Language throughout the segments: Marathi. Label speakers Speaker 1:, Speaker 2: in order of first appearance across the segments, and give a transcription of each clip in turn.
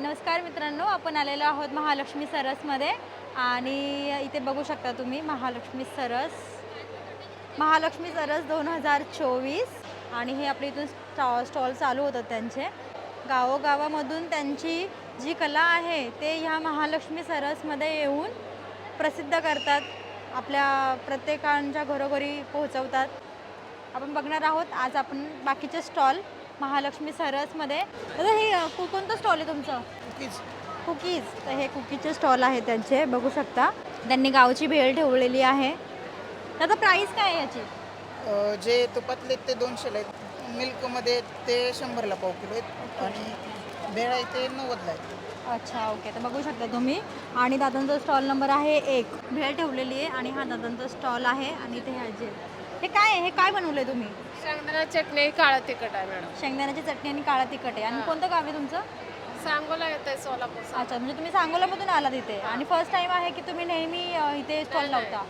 Speaker 1: नमस्कार मित्रांनो आपण आलेलो आहोत महालक्ष्मी सरसमध्ये आणि इथे बघू शकता तुम्ही महालक्ष्मी सरस. महालक्ष्मी सरस दोन हजार चोवीस आणि हे आपल्या इथून स्टॉ स्टॉल चालू होतात त्यांचे. गावोगावामधून त्यांची जी कला आहे ते ह्या महालक्ष्मी सरसमध्ये येऊन प्रसिद्ध करतात. आपल्या प्रत्येकांच्या घरोघरी पोहोचवतात. आपण बघणार आहोत आज आपण बाकीचे स्टॉल महालक्ष्मी सरसमध्ये. दादा हे को- कोणतं स्टॉल आहे तुमचं?
Speaker 2: कुकीज.
Speaker 1: कुकीज. तर हे कुकीचे स्टॉल आहे त्यांचे बघू शकता. त्यांनी गावची भेळ ठेवलेली आहे. त्याचा प्राईस काय आहे याची?
Speaker 2: अ, जे तुपातले आहेत ते दोनशेला आहेत. मिल्कमध्ये ते शंभरला पाव किलो आहेत. आणि भेळ आहे ते नव्वदला आहे
Speaker 1: अच्छा ओके. तर बघू शकता तुम्ही. आणि दादांचा स्टॉल नंबर आहे एक. भेळ ठेवलेली आहे आणि हा दादांचा स्टॉल आहे. आणि ते ह्याचे हे काय आहे? हे काय बनवलं तुम्ही?
Speaker 3: शेंगदाणा चटणी काळं तिखट आहे मॅडम.
Speaker 1: शेंगदाण्याची चटणी आणि काळा तिखट आहे. आणि कोणतं गाव आहे तुमचं?
Speaker 3: सांगोला येत आहे सोलापूर.
Speaker 1: अच्छा म्हणजे तुम्ही सांगोलामधून आलात इथे. आणि फर्स्ट टाइम आहे की तुम्ही नेहमी अ, इथे स्टॉल लावता?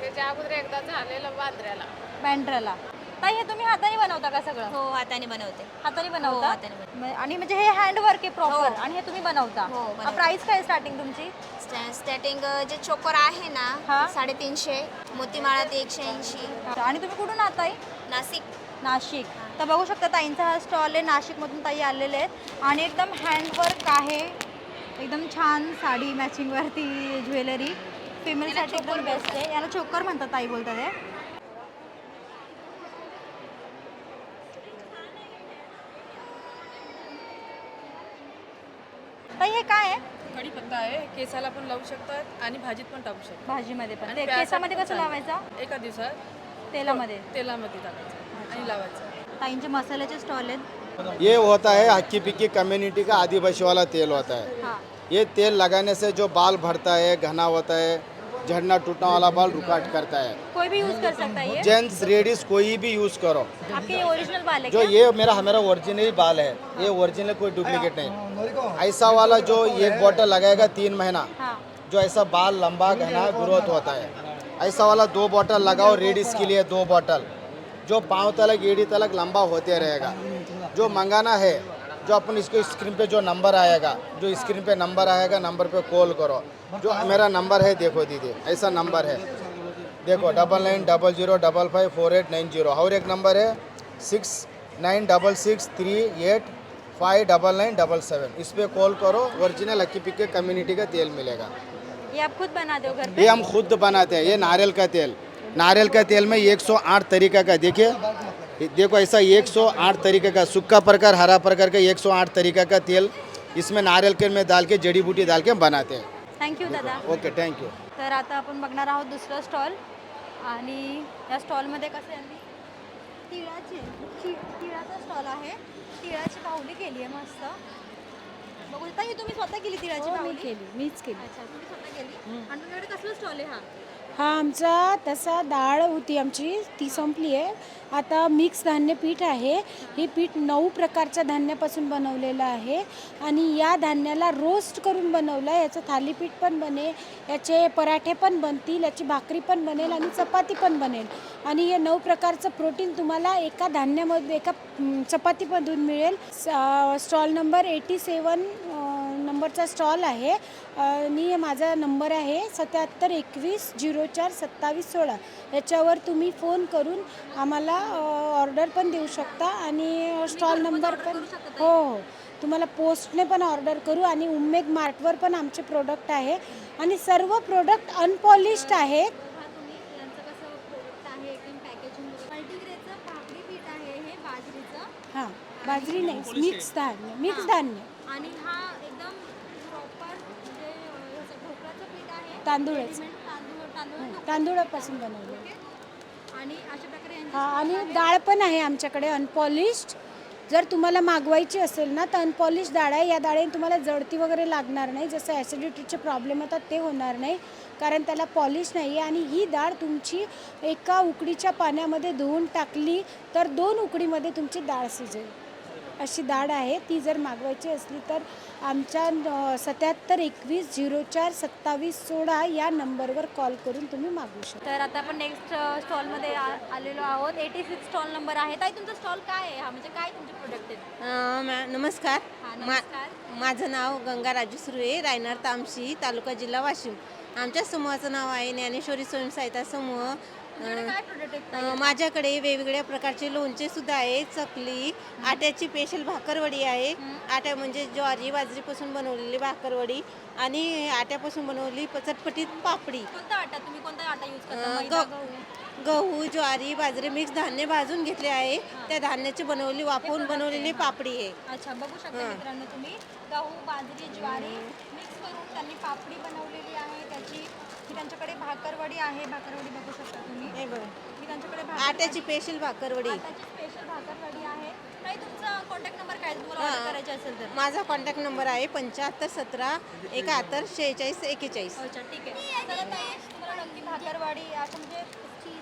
Speaker 3: त्याच्या अगोदर एकदा झालेलं बांद्र्याला.
Speaker 1: बँड्राला ताई हे तुम्ही हाताने बनवता का सगळं?
Speaker 4: हो हाताने बनवते.
Speaker 1: हाताने
Speaker 4: हो,
Speaker 1: बनवता?
Speaker 4: हाताने बनवते.
Speaker 1: म- आणि म्हणजे हे हँडवर्क आहे प्रॉपर
Speaker 4: हो.
Speaker 1: आणि हे तुम्ही बनवता?
Speaker 4: हो, बनवते.
Speaker 1: प्राइस काय स्टार्टिंग तुमची?
Speaker 4: स्टॅ- स्टार्टिंग जे चोकर आहे
Speaker 1: हा.
Speaker 4: ना साडेतीनशे मोतीमाळा ते एकशे ऐंशी.
Speaker 1: आणि तुम्ही कुठून ताई?
Speaker 4: नाशिक.
Speaker 1: नाशिक. तर बघू शकता ताईंचा हा स्टॉल आहे नाशिकमधून ताई आलेले आहेत. आणि एकदम हँडवर्क आहे. एकदम छान साडी मॅचिंगवरती ज्वेलरी फिमेलसाठी एकदम बेस्ट आहे. याला चोकर म्हणतात ताई बोलतात हे ताई हे काय आहे?
Speaker 5: कढीपत्ता आहे केसाला पण लावू शकतात आणि भाजीत पण टाकू शकतात.
Speaker 1: भाजीमध्ये पण. ते केसामध्ये कसं. लावायचा?
Speaker 5: एका दिवसात
Speaker 1: तेलामध्ये?
Speaker 5: तेलामध्ये टाकायचं आणि लावायचं.
Speaker 1: ताईंचे मसाल्याचे स्टॉल आहेत.
Speaker 6: ये होता है हक्की पिक्की कम्युनिटी का आदिवासी वाला तेल होता है।
Speaker 1: हां।
Speaker 6: ये तेल लगाने से जो बाल भरता है घना होता है झड़ना टूटने वाला बाल रुकाट करता है।
Speaker 1: कोई भी यूज कर सकता है ये?
Speaker 6: जेंट्स लेडीज कोई भी यूज करो।
Speaker 1: आपके ये ओरिजिनल बाल है
Speaker 6: जो ये मेरा हमारा ओरिजिनल बाल है। ये ओरिजिनल कोई डुप्लीकेट नहीं। ऐसा वाला जो एक बॉटल लगाएगा तीन महीना
Speaker 1: हाँ।
Speaker 6: जो ऐसा बाल लंबा घना ग्रोथ होता है। ऐसा वाला दो बॉटल लगाओ लेडीज़ के लिए दो बॉटल जो पाँव तलक एड़ी तलक लंबा होते रहेगा। जो मंगाना है जो अपन इसको स्क्रीन पे जो नंबर आएगा जो स्क्रीन पे नंबर आएगा नंबर पे कॉल करो। जो मेरा नंबर है देखो दीदी ऐसा नंबर है। देखो double nine double zero double five four eight nine zero और एक नंबर है six nine double six three eight five double nine double seven इस पर कॉल करो ओरिजिनल अक्की पिक्के कम्युनिटी का तेल मिलेगा।
Speaker 1: ये आप खुद बनाते हो घर
Speaker 6: ये हम खुद बनाते हैं ये नारियल का तेल। नारियल का तेल में 108 तरीका का देखिए। देखो ऐसा 108 तरीके का सूखा प्रकार हरा प्रकार का 108 तरीका का तेल इसमें नारियल के में डाल के जड़ी बूटी डाल के बनाते हैं।
Speaker 1: थँक्यू दादा।
Speaker 6: ओके थैंक यू
Speaker 1: तर आता आपण बघणार आहोत दुसरं स्टॉल आणि या स्टॉलमध्ये कसं यांनी तिळाचे ति- तिळाचा स्टॉल आहे. तिळाची पाहुली केली आहे मस्त. बघू ही तुम्ही स्वतः केली तिळाची
Speaker 7: हो,
Speaker 1: पाहुली
Speaker 7: मी केली मीच केली.
Speaker 1: अच्छा तुम्ही स्वतः केली? आणि तुमच्याकडे कसला स्टॉल आहे हा?
Speaker 7: हा आमचा तसा डाळ होती आमची ती संपली आहे आता मिक्स धान्य पीठ आहे. हे पीठ नऊ प्रकारच्या धान्यापासून बनवलेलं आहे. आणि या धान्याला रोस्ट करून बनवलं आहे याचं थालीपीठ पण बनेल याचे पराठे पण बनतील याची भाकरी पण बनेल आणि चपाती पण बनेल. आणि हे नऊ प्रकारचं प्रोटीन तुम्हाला एका धान्यामध्ये एका चपातीमधून मिळेल. स्टॉल नंबर एटी सेवन नंबरचा स्टॉल आहे. आणि माझा नंबर आहे सत्याहत्तर एकवीस झिरो चार सत्तावीस सोळा. याच्यावर तुम्ही फोन करून आम्हाला ऑर्डर पण देऊ शकता आणि स्टॉल नंबर पण हो हो. तुम्हाला पोस्टने पण ऑर्डर करू आणि उमेग मार्टवर पण आमचे प्रोडक्ट आहे. आणि सर्व प्रोडक्ट अनपॉलिश्ड आहेत.
Speaker 1: हा हे
Speaker 7: हां बाजरी नाही मिक्स धान्य मिक्स धान्य
Speaker 1: आणि हा एकदम प्रॉपर म्हणजे अं, ह्याचं ढोकळाचं पीठ आहे
Speaker 7: तांदूळाचं. तांदूळापासून बनवलं.
Speaker 1: आणि अशा प्रकारे यांची
Speaker 7: हा आणि डाळ पण आहे आमच्याकडे अनपॉलिश्ड जर तुम्हाला मागवायची असेल ना तर अनपॉलिश डाळ आहे. या डाळीने तुम्हाला जळती वगैरे लागणार नाही. जसं ॲसिडिटीचे प्रॉब्लेम होतात ते होणार नाही. कारण त्याला पॉलिश नाही आहे आणि ही डाळ तुमची एका उकडीच्या पाण्यामध्ये धुवून टाकली तर दोन उकडीमध्ये तुमची डाळ शिजेल. अशी डाळ आहे. ती जर मागवायची असली तर आमच्या सत्याहत्तर एकवीस झिरो चार सत्तावीस सोळा या नंबरवर कॉल करून तुम्ही मागवू शकता.
Speaker 1: तर आता आपण नेक्स्ट स्टॉलमध्ये आ- आलेलो आहोत. एटी सिक्स स्टॉल नंबर आहे. ताई तुमचा स्टॉल काय आहे? हा म्हणजे काय तुमचे प्रोडक्ट आहेत?
Speaker 8: अं, मॅ- नमस्कार.
Speaker 1: हा,
Speaker 8: मा
Speaker 1: नमस्कार.
Speaker 8: माझं नाव गंगा राजू सुर्वे रायनार तामशी तालुका जिल्हा वाशिम. आमच्या समूहाचं नाव आहे ज्ञानेश्वरी स्वयंसहायता समूह. अं, माझ्याकडे वेगवेगळ्या प्रकारचे लोणचे सुद्धा आहे चकली आट्याची स्पेशल भाकरवडी आहे. आट्या म्हणजे ज्वारी बाजरीपासून बनवलेली भाकरवडी आणि आट्यापासून बनवलेली प- चटपटीत पापडी.
Speaker 1: कोणता आटा? तुम्ही कोणता आटा यूज करता?
Speaker 8: अं,
Speaker 1: मैदा,
Speaker 8: ग-
Speaker 1: गहू?
Speaker 8: गहू ज्वारी बाजरी मिक्स धान्य भाजून घेतले आहे. त्या धान्याची बनवलेली वाफवून बनवलेली पापडी आहे.
Speaker 1: अच्छा बघू शकता मित्रांनो तुम्ही. गहू बाजरी ज्वारी मिक्स करून त्यांनी पापडी बनवलेली आहे. त्याची त्यांच्याकडे भाकरवडी आहे. भाकरवडी बघू शकता तुम्ही.
Speaker 8: हे बघा.
Speaker 1: ही त्यांच्याकडे भाकर-
Speaker 8: आट्याची स्पेशल भाकरवडी.
Speaker 1: आटाची स्पेशल भाकरवडी आहे. तुमचा कॉन्टॅक्ट नंबर काय आहे? तुम्हाला करायची असेल तर.
Speaker 8: माझा कॉन्टॅक्ट नंबर आहे पंच्याहत्तर सत्रा एकाहत्तर शेहेचाळीस एक्केचाळीस.
Speaker 1: अच्छा ठीक आहे. चला ताई तुम्हाला नक्की भाकरवाडी असं म्हणजे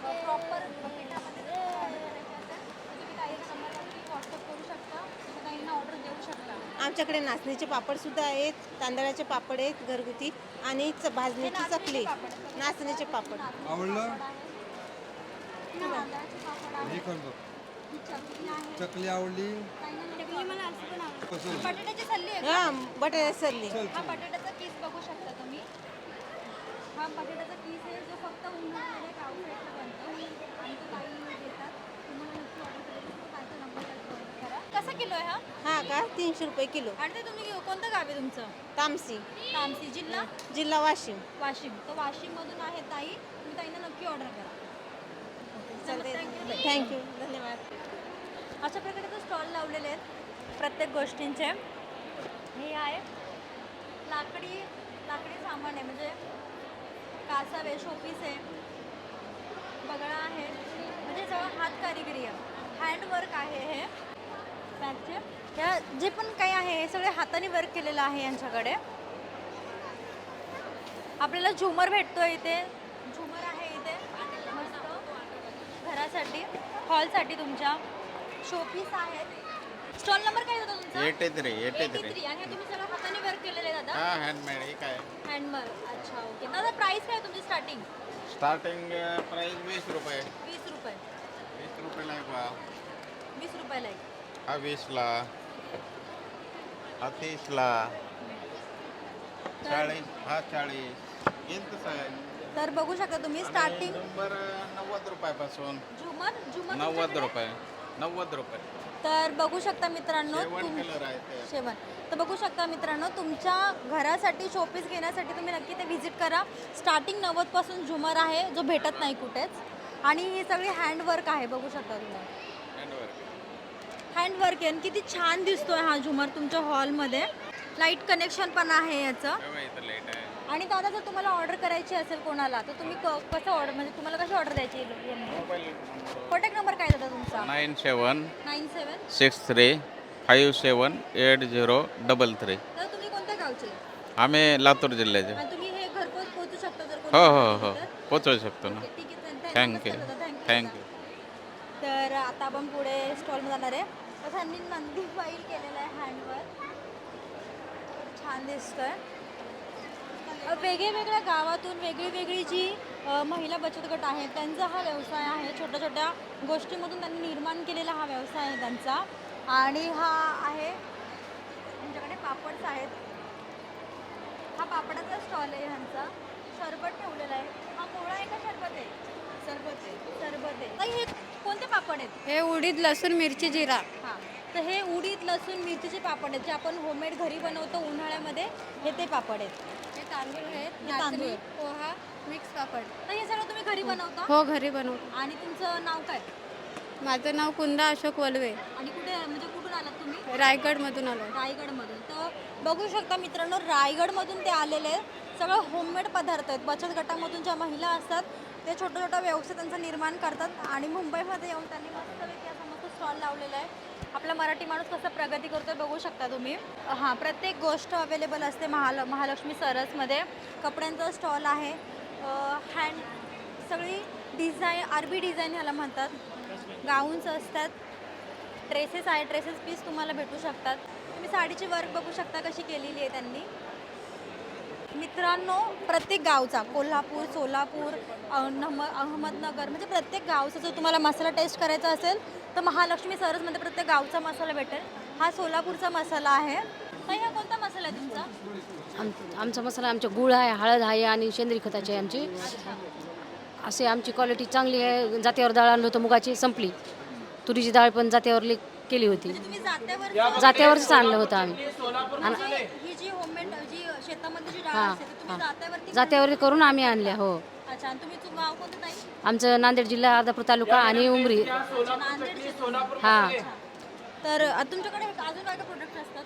Speaker 1: प्रॉपर पिठामध्ये जर order करायची असेल तर तुम्ही ताईचा नंबरवरती व्हॉट्सअप करू शकता तुम्ही ताईंना ऑर्डर देऊ शकता
Speaker 8: आमच्याकडे नाचणीचे पापड सुद्धा आहेत तांदळाचे पापड आहेत घरगुती आणि च- भाजणीची चकली नाचणीचे पापड.
Speaker 9: आवडलं? हे
Speaker 1: चकली आहे
Speaker 9: चकली आवडली?
Speaker 1: चकली मला असं पण आवडतं
Speaker 9: कसं
Speaker 1: बटाट्याची सल्ली आहे का?
Speaker 8: हा बटाटा सरली
Speaker 1: हा बटाट्याचा किस बघू शकता तुम्ही. हा बटाट्याचा किस आहे जो फक्त उन्हाळ्यामध्ये पावसाळ्यात बनतो आणि तो ताई देतात तुम्हाला नक्की ऑर्डर करायची असेल तर ताईचा नंबर ऑर्डर करा कसा किलो आहे हा?
Speaker 8: हा का? तीनशे रुपये किलो.
Speaker 1: आणि ते तुम्ही कोणतं गाव आहे तुमचं?
Speaker 8: तामसी.
Speaker 1: तामसी जिल्हा?
Speaker 8: जिल्हा वाशिम.
Speaker 1: वाशिम. तर वाशिममधून आहे ताई. तुम्ही ताईंना नक्की ऑर्डर करा. थँक्यू
Speaker 8: थँक्यू धन्यवाद.
Speaker 1: अशा प्रकारे तो स्टॉल लावलेले आहेत प्रत्येक गोष्टींचे. हे आहे लाकडी लाकडी सामान आहे. म्हणजे कासाव आहे शोपीस आहे. बगळा आहे. म्हणजे सगळं हात कारिगिरी आहे. हँडवर्क आहे हे. ह्या जे पण काही आहे हे सगळे हाताने वर्क केलेलं आहे यांच्याकडे. आपल्याला झुमर भेटतो इथे. झुमर आहे इथे. मस्त. घरासाठी हॉलसाठी तुमच्या. शोपीस आहेत. स्टॉल नंबर काय होता तुमचा?
Speaker 10: Eighty three eighty three.
Speaker 1: 83 आणि तुम्ही सगळं हाताने वर्क केलेलं आहे दादा?
Speaker 10: हा हँडमेड हे काय?
Speaker 1: हँडवर्क अच्छा ओके दादा प्राइस काय आहे तुमची स्टार्टिंग
Speaker 10: स्टार्टिंग प्राइस वीस रुपये.
Speaker 1: वीस रुपये.
Speaker 10: वीस रुपयाला एक बा
Speaker 1: वीस रुपयाला एक
Speaker 10: वीसला हा तीसला चाळीस हा चाळीस. येईल तसं आहे
Speaker 1: तर बघू शकता तुम्ही स्टार्टिंग
Speaker 10: नंबर नव्वद रुपयापासून.
Speaker 1: झुमर झुमर
Speaker 10: नव्वद
Speaker 1: तुमच्याकडे?
Speaker 10: रुपये. नव्वद रुपये.
Speaker 1: तर बघू शकता मित्रांनो तुम-
Speaker 10: कलर आहे ते.
Speaker 1: शेवण तर बघू शकता मित्रांनो तुमच्या घरासाठी शोपीस घेण्यासाठी तुम्ही नक्की ते व्हिजिट करा. स्टार्टिंग नव्वदपासून झुमर आहे जो भेटत नाही कुठेच. आणि ही सगळी हँडवर्क आहे बघू शकता तुम्ही.
Speaker 10: हँडवर्क
Speaker 1: आहे किती छान दिसतोय हा झुमर तुमच्या हॉलमध्ये लाइट कनेक्शन पण आहे याचं.
Speaker 10: आहे.
Speaker 1: आणि दादा जर तुम्हाला ऑर्डर करायची असेल कोणाला तर तुम्ही क- कसं ऑर्डर म्हणजे तुम्हाला कशी ऑर्डर द्यायची कॉन्टॅक्ट नंबर काय दादा तुमचा?
Speaker 10: Nine seven
Speaker 1: nine seven
Speaker 10: six three five seven eight zero double three
Speaker 1: तर तुम्ही कोणत्या गावचे?
Speaker 10: आम्ही लातूर जिल्ह्याचे.
Speaker 1: आणि तुम्ही हे घरपोच पोहोचू शकता जर कोणी
Speaker 10: हो हो हो.
Speaker 1: तर?
Speaker 10: पोचवू शकतो ना.
Speaker 1: ओके, ठीक आहे.
Speaker 10: थँक्यू
Speaker 1: थँक्यू तर आता आपण पुढे स्टॉलमध्ये जाणार आहे. त्यांनी नंदी फाईल केलेलं आहे हँडवर छान दिसतोय. अ, वेगळ्या गावातून वेगळी वेगळी जी महिला बचत गट आहेत त्यांचा हा व्यवसाय आहे. छोट्या छोट्या गोष्टीमधून त्यांनी निर्माण केलेला हा व्यवसाय आहे त्यांचा. आणि हा आहे त्यांच्याकडे पापड्स आहेत. हा पापडाचा स्टॉल आहे ह्यांचा. सरबत ठेवलेला आहे. हा पोळा आहे का सरबत आहे? सरबत आहे. सरबत आहे. हे कोणते पापड आहेत?
Speaker 3: हे उडीद लसूण मिरची जिरा.
Speaker 1: हां. तर हे उडीद लसूण मिरचीचे पापड आहेत जे आपण होममेड घरी बनवतो उन्हाळ्यामध्ये. हे ते पापड आहेत.
Speaker 3: हे तांदूळ आहेत.
Speaker 1: हे तांदूळ.
Speaker 3: नाचणी, पोहा मिक्स पापड.
Speaker 1: तर हे सगळं तुम्ही घरी बनवता?
Speaker 3: हो घरी बनवतो.
Speaker 1: आणि तुमचं नाव काय?
Speaker 3: माझं नाव कुंदा अशोक वलवे.
Speaker 1: आणि कुठे म्हणजे कुठून आलात तुम्ही?
Speaker 3: रायगडमधून आलो.
Speaker 1: रायगडमधून. तर बघू शकता मित्रांनो रायगडमधून ते आलेले आहेत. सगळं होममेड पदार्थ आहेत. बचत गटामधून ज्या महिला असतात ते छोटा छोटा व्यवसाय त्यांचा निर्माण करतात आणि मुंबईमध्ये येऊन त्यांनी मस्तपैकी असा मस्त स्टॉल लावलेला आहे. आपला मराठी माणूस कसं प्रगती करतो बघू शकता तुम्ही. हां प्रत्येक गोष्ट अवेलेबल असते महाल महालक्ष्मी सरसमध्ये. कपड्यांचा स्टॉल आहे. हँड सगळी डिझाईन आरबी डिझाईन ह्याला म्हणतात. गाऊन्स असतात. ड्रेसेस आहे ड्रेसेस पीस तुम्हाला भेटू शकतात. तुम्ही साडीची वर्क बघू शकता कशी केलेली आहे त्यांनी. मित्रांनो प्रत्येक गावचा कोल्हापूर सोलापूर अहम अहमदनगर म्हणजे प्रत्येक गावचा जर तुम्हाला मसाला टेस्ट करायचा असेल तर महालक्ष्मी सरसमध्ये प्रत्येक गावचा मसाला भेटेल. हा सोलापूरचा मसाला आहे. ताई हा कोणता मसाला आहे तुमचा?
Speaker 9: आम आमचा मसाला आमच्या गुळ आहे हळद आहे आणि सेंद्रिय खताची आहे आमची. असे आमची क्वालिटी चांगली आहे. जात्यावर डाळ आणलं होतं मुगाची संपली. तुरीची डाळ पण जात्यावर केली होती.
Speaker 1: म्हणजे
Speaker 9: जात्यावरच आणलं होतं आम्ही.
Speaker 1: म्हणजे ही जी होममेड जी शेतामध्ये जी डाळ
Speaker 9: हां,
Speaker 1: असते ती तुम्ही जात्यावरती
Speaker 9: जात्यावर करून आम्ही आणल्या हो.
Speaker 1: अच्छा आणि तुम्ही तू गाव कोणतं ताई?
Speaker 9: आमचं नांदेड जिल्हा अर्धापूर तालुका आणि उमरी.
Speaker 1: नांदेड
Speaker 9: हां.
Speaker 1: तर अ, तुमच्याकडे अजून काय काय प्रोडक्ट असतात?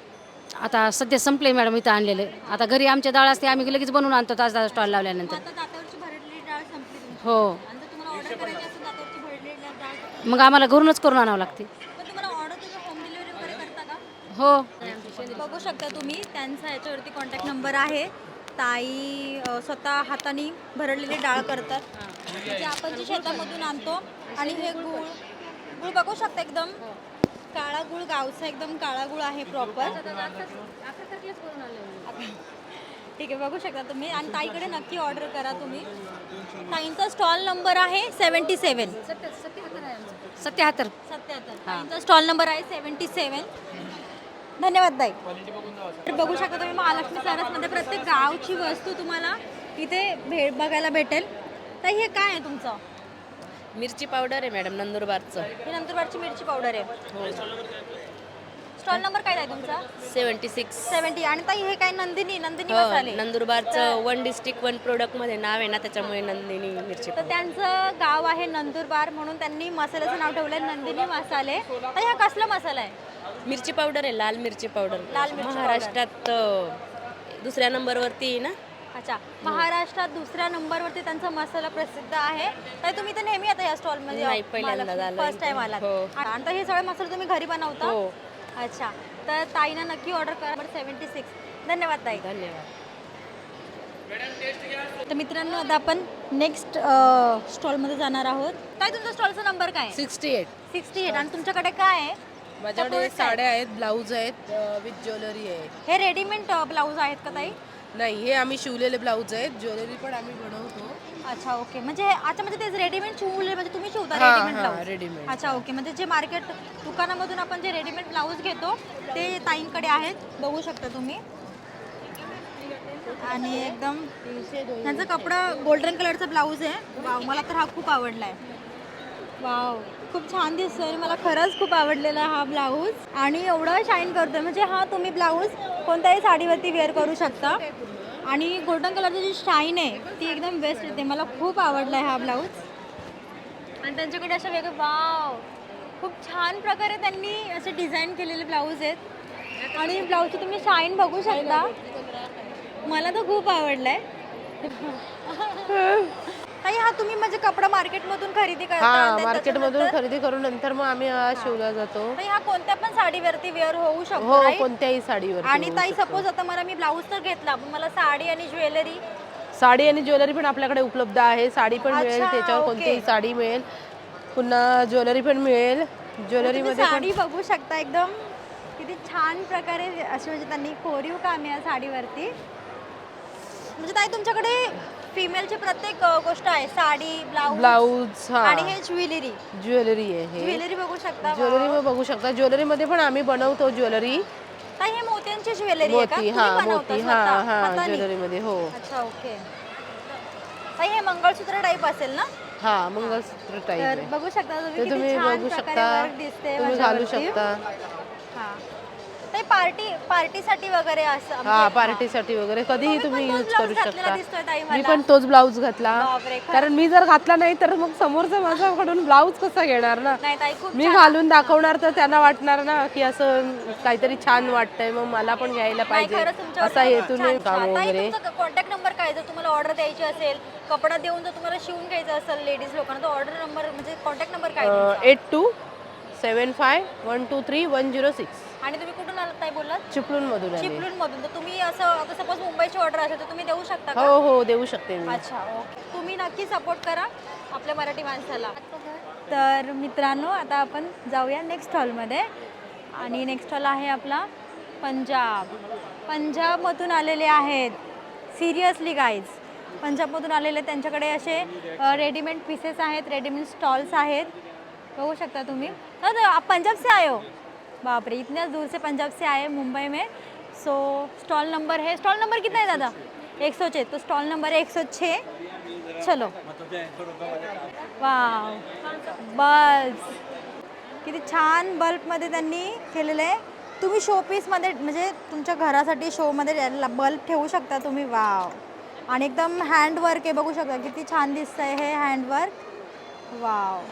Speaker 9: आता सध्या संपले मॅडम इथं आणलेले. आता घरी आमच्या डाळ असते आम्ही लगेच बनवून आणतो तास तास स्टॉल लावल्यानंतर.
Speaker 1: आता दातावरची भरडलेली डाळ संपली तुमची.
Speaker 9: हो.
Speaker 1: आणि जर तुम्हाला ऑर्डर करायची असेल दातावरची भरडलेली डाळ तर
Speaker 9: मग आम्हाला घरूनच करून आणावं लागते.
Speaker 1: पण तुम्हाला ऑर्डर तुम्ही होम डिलिव्हरी वगैरे करता का?
Speaker 9: हो.
Speaker 1: बघू शकता तुम्ही त्यांचा याच्यावरती कॉन्टॅक्ट नंबर आहे. ताई अ, स्वतः हाताने भरडलेली डाळ करतात. म्हणजे आपण जी शेतामधून आणतो आणि हे गुळ गुळ बघू शकता एकदम. काळा गुळ गावचा एकदम काळा गुळ आहे प्रॉपर ठीक आहे बघू शकता तुम्ही. आणि ताईकडे नक्की ऑर्डर करा तुम्ही. ताईंचा स्टॉल नंबर आहे सेवन्टी सेवन
Speaker 9: सत्याहत्तर
Speaker 1: सत्याहत्तर ताईंचा स्टॉल नंबर आहे सेवन्टी सेवन धन्यवाद ताई. तर बघू शकता तुम्ही महालक्ष्मी सरसमध्ये प्रत्येक गावची वस्तू तुम्हाला इथे भे बघायला भेटेल. तर हे काय आहे तुमचं?
Speaker 5: मिरची पावडर आहे मॅडम नंदुरबारचं.
Speaker 1: ही नंतरबारची मिरची पावडर आहे. स्टॉल नंबर काय आहे तुमचा?
Speaker 5: Seventy six.
Speaker 1: सेवन्टी. आणि ताई हे काय नंदिनी नंदिनी
Speaker 5: हो
Speaker 1: मसाले?
Speaker 5: नंदुरबारचं वन डिस्ट्रिक्ट वन प्रोडक्टमध्ये नाव आहे ना त्याच्यामुळे नंदिनी मिरची
Speaker 1: तर त्यांचं गाव आहे नंदुरबार म्हणून त्यांनी मसाल्याचं नाव ठेवलं नंदिनी मसाले. तर हा कसला मसाला आहे?
Speaker 5: मिरची पावडर आहे लाल मिरची पावडर.
Speaker 1: लाल मिरची
Speaker 5: महाराष्ट्रात अं, दुसऱ्या नंबरवरती ना?
Speaker 1: अच्छा महाराष्ट्रात दुसऱ्या नंबरवरती त्यांचा मसाला प्रसिद्ध आहे. तर तुम्ही तर नेहमी आता या
Speaker 5: स्टॉलमध्ये
Speaker 1: फर्स्ट टाइम आलात.
Speaker 5: हो.
Speaker 1: आणि तर हे सगळे मसाले तुम्ही घरी बनवता?
Speaker 5: हो.
Speaker 1: अच्छा तर ताईनं नक्की ऑर्डर करा. नंबर सेवन्टी सिक्स धन्यवाद ताई.
Speaker 5: धन्यवाद.
Speaker 1: तर मित्रांनो आता आपण नेक्स्ट स्टॉलमध्ये जाणार आहोत. काय तुमचा स्टॉलचा नंबर काय
Speaker 5: सिक्स्टी एट
Speaker 1: सिक्स्टी एट आणि तुमच्याकडे काय आहे?
Speaker 5: माझ्याकडे? साड्या आहेत ब्लाऊज आहेत विथ ज्वेलरी आहे.
Speaker 1: हे रेडीमेड ब्लाऊज आहेत का ताई?
Speaker 5: नाही हे आम्ही शिवलेले ब्लाऊज आहेत. ज्वेलरी पण आम्ही बनवतो.
Speaker 1: अच्छा ओके. म्हणजे अच्छा म्हणजे तेच रेडीमेड शिवले म्हणजे तुम्ही शिवता
Speaker 5: हा,
Speaker 1: रेडीमेड
Speaker 5: हा,
Speaker 1: ब्लाऊज?
Speaker 5: रेडीमेड.
Speaker 1: अच्छा ओके. म्हणजे जे मार्केट दुकानामधून आपण जे रेडीमेड ब्लाऊज घेतो ते ताईंकडे आहेत. बघू शकता तुम्ही. आणि एकदम त्यांचा कपडा गोल्डन कलरचा ब्लाऊज आहे. वाव मला तर हा खूप आवडला आहे वाव. खूप छान दिसतोय. आणि मला खरंच खूप आवडलेला हा ब्लाऊज. आणि एवढं शाईन करतोय. म्हणजे हा तुम्ही ब्लाऊज कोणत्याही साडीवरती वेअर करू शकता. आणि गोल्डन कलरची जी शाईन आहे ती एकदम बेस्ट येते. मला खूप आवडला आहे हा ब्लाऊज. आणि त्यांच्याकडे अशा वेगळे वाव खूप छान प्रकारे त्यांनी असे डिझाईन केलेले ब्लाऊज आहेत. आणि ब्लाऊजची तुम्ही शाईन बघू शकता. मला तर खूप आवडला आहे ताई हा तुम्ही म्हणजे कपडा मार्केटमधून खरेदी करता
Speaker 5: हा मार्केटमधून
Speaker 1: त्याच्यानंतर-
Speaker 5: खरेदी करून नंतर मग आम्ही अ, शिवला जातो.
Speaker 1: ताई हा कोणत्या पण साडीवरती वेअर होऊ शकतो
Speaker 5: हो
Speaker 1: right?
Speaker 5: कोणत्याही साडीवर
Speaker 1: आणि ताई सपोज आता मला मी ब्लाऊज तर घेतला पण मला साडी आणि ज्वेलरी
Speaker 5: साडी आणि ज्वेलरी पण आपल्याकडे उपलब्ध आहे. साडी पण मिळेल
Speaker 1: अच्छा,
Speaker 5: त्याच्यावर
Speaker 1: ओके.
Speaker 5: कोणतीही साडी मिळेल. पुन्हा ज्वेलरी पण मिळेल. ज्वेलरी
Speaker 1: तुम्ही
Speaker 5: मध्ये
Speaker 1: साडी बघू शकता एकदम. किती छान प्रकारे अशी म्हणजे त्यांनी कोरीव काम आहे या साडीवरती. म्हणजे ताई तुमच्याकडे फिमेलची प्रत्येक अ, गोष्ट आहे. साडी ब्लाऊज
Speaker 5: ब्लाऊज हा.
Speaker 1: आणि हे ज्वेलरी.
Speaker 5: ज्वेलरी आहे
Speaker 1: ज्वेलरी बघू शकता.
Speaker 5: ज्वेलरी. मध्ये बघू शकता. ज्वेलरी मध्ये पण आम्ही बनवतो ज्वेलरी.
Speaker 1: ताई हे मोत्यांची ज्वेलरी आहे का?
Speaker 5: मोती
Speaker 1: तुम्ही
Speaker 5: हा
Speaker 1: बनवता
Speaker 5: मोती हा
Speaker 1: स्वतः?
Speaker 5: हा
Speaker 1: हाताने?
Speaker 5: ज्वेलरी मध्ये हो.
Speaker 1: अच्छा ओके. ताई हे मंगळसूत्र टाईप असेल ना?
Speaker 5: हा मंगळसूत्र टाईप
Speaker 1: तर
Speaker 5: आहे.
Speaker 1: बघू शकता तुम्ही
Speaker 5: ते
Speaker 1: किती
Speaker 5: तुम्ही
Speaker 1: छान
Speaker 5: बघू
Speaker 1: प्रकारे
Speaker 5: शकता.
Speaker 1: work दिसते
Speaker 5: तुम्ही घालू
Speaker 1: माझ्यावरती.
Speaker 5: शकता.
Speaker 1: हा. ताई पार्टी पार्टीसाठी वगैरे असं
Speaker 5: हा
Speaker 1: म्हणजे-
Speaker 5: पार्टीसाठी वगैरे कधीही
Speaker 1: तुम्ही
Speaker 5: यूज करू शकता मी. पण तोच ब्लाऊज घातला. कारण मी जर घातला नाही तर मग समोरचा माझ्याकडून ब्लाऊज कसा घेणार ना
Speaker 1: नाही
Speaker 5: मी. घालून दाखवणार तर त्यांना वाटणार ना की असं काहीतरी छान वाटतंय मग मला पण घ्यायला
Speaker 1: नाही,
Speaker 5: पाहिजे असा हेतूने
Speaker 1: छान-
Speaker 5: काम वगैरे
Speaker 1: कॉन्टॅक्ट नंबर काय? जर तुम्हाला ऑर्डर द्यायची असेल कपडा देऊन जर तुम्हाला शिवून घ्यायचं असेल लेडीज लोकांना तर ऑर्डर नंबर म्हणजे कॉन्टॅक्ट नंबर काय?
Speaker 5: Eight two seven five one two three one zero six
Speaker 1: आणि तुम्ही कुठून आलात ताई बोललात?
Speaker 5: चिपळूण मधून
Speaker 1: चिपळूण मधून तर तुम्ही असं आता सपोज मुंबईची ऑर्डर असेल तर तुम्ही देऊ शकता का?
Speaker 5: हो हो देऊ शकते मी.
Speaker 1: अच्छा ओके. तुम्ही नक्की सपोर्ट करा आपल्या मराठी माणसाला. तर मित्रांनो आता आपण जाऊया नेक्स्ट स्टॉलमध्ये आणि नेक्स्ट स्टॉल आहे आपला पंजाब. पंजाबमधून आलेले आहेत. सिरियसली गाईज पंजाबमधून आलेले त्यांच्याकडे असे रेडीमेड पीसेस आहेत रेडीमेड स्टॉल्स आहेत. बघू शकता तुम्ही. हाँ, तो बापरे पंजाब बाप रे दूर से पंजाब से आए मुंबई में। सो स्टॉल नंबर है। स्टॉल नंबर कितना है दादा? एक सौ छः तो स्टॉल नंबर है एक सौ छः चलो। वाव बस। किती छान बल्बमध्ये त्यांनी केलेलं आहे. तुम्ही शोपीसमध्ये म्हणजे तुमच्या घरासाठी शोमध्ये बल्ब ठेवू शकता तुम्ही. वाव आणि एकदम हँडवर्क आहे बघू शकता. किती छान दिसतंय हे हँडवर्क वाव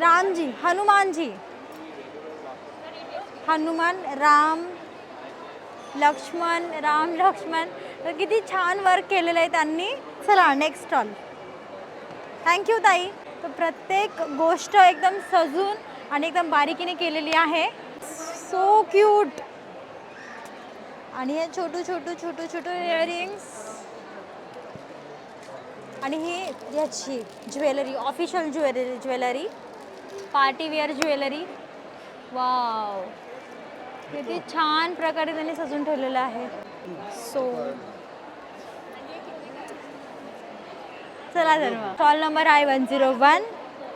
Speaker 1: राम जी हनुमान जी हनुमान राम लक्ष्मण राम लक्ष्मण तर किती छान वर्क केलेलं आहे त्यांनी. चला नेक्स्ट स्टॉल थँक्यू ताई. तर प्रत्येक गोष्ट एकदम सजून आणि एकदम बारीकीने केलेली आहे. सो क्यूट आणि हे छोटू छोटू छोटू छोटू इयरिंग्स आणि ही याची jewellery official jewellery jewellery party wear jewellery. Wow किती छान प्रकारे त्यांनी सजून ठेवलेलं आहे. सो चला तर मग. स्टॉल नंबर आहे वन झिरो वन